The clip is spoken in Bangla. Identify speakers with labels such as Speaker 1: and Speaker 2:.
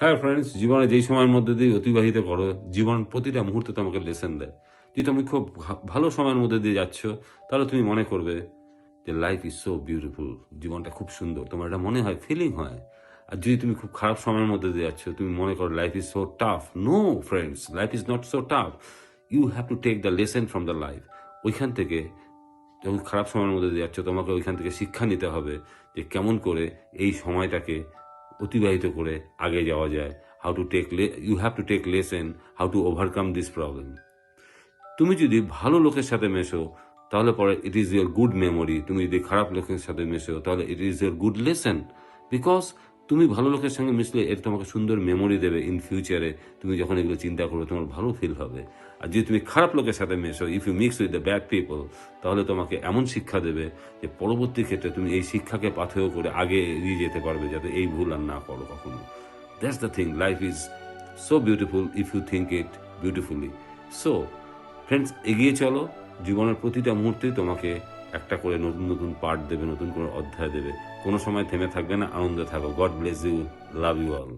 Speaker 1: হ্যাঁ ফ্রেন্ডস জীবনে যেই সময়ের মধ্যে দিয়ে অতিবাহিত করো, জীবন প্রতিটা মুহূর্তে তোমাকে লেসেন দেয়। যদি তুমি খুব ভালো সময়ের মধ্যে দিয়ে যাচ্ছ, তাহলে তুমি মনে করবে যে লাইফ ইজ সো বিউটিফুল জীবনটা খুব সুন্দর। তোমার এটা মনে হয় ফিলিং হয়। আর যদি তুমি খুব খারাপ সময়ের মধ্যে দিয়ে যাচ্ছ, তুমি মনে করো life is so tough no friends life is not so tough you have to take the lesson from the life ওইখান থেকে যখন খারাপ সময়ের মধ্যে দিয়ে যাচ্ছ, তোমাকে ওইখান থেকে শিক্ষা নিতে হবে যে কেমন করে এই সময়টাকে অতিবাহিত করে আগে যাওয়া যায়। How to take you have to take lesson how to overcome this problem তুমি যদি ভালো লোকের সাথে মেশো, তাহলে পরে it is your good memory তুমি যদি খারাপ লোকের সাথে মেশো, তাহলে it is your good lesson because তুমি ভালো লোকের সঙ্গে মিশলে এটা তোমাকে সুন্দর মেমোরি দেবে ইন ফিউচারে তুমি যখন এগুলো চিন্তা করবে, তোমার ভালো ফিল হবে। আর যদি তুমি খারাপ লোকের সাথে মেশো if you mix with the bad people তাহলে তোমাকে এমন শিক্ষা দেবে যে পরবর্তী ক্ষেত্রে তুমি এই শিক্ষাকে পাথেয় করে আগে এগিয়ে যেতে পারবে, যাতে এই ভুল আর না করো কখনো। That's the thing life is so beautiful if you think it beautifully so friends এগিয়ে চলো। জীবনের প্রতিটা মুহূর্তেই তোমাকে একটা করে নতুন নতুন পার্ট দেবে, নতুন কোনো অধ্যায় দেবে। কোনো সময় থেমে থাকবে না, আনন্দে থাকো। God bless you love you all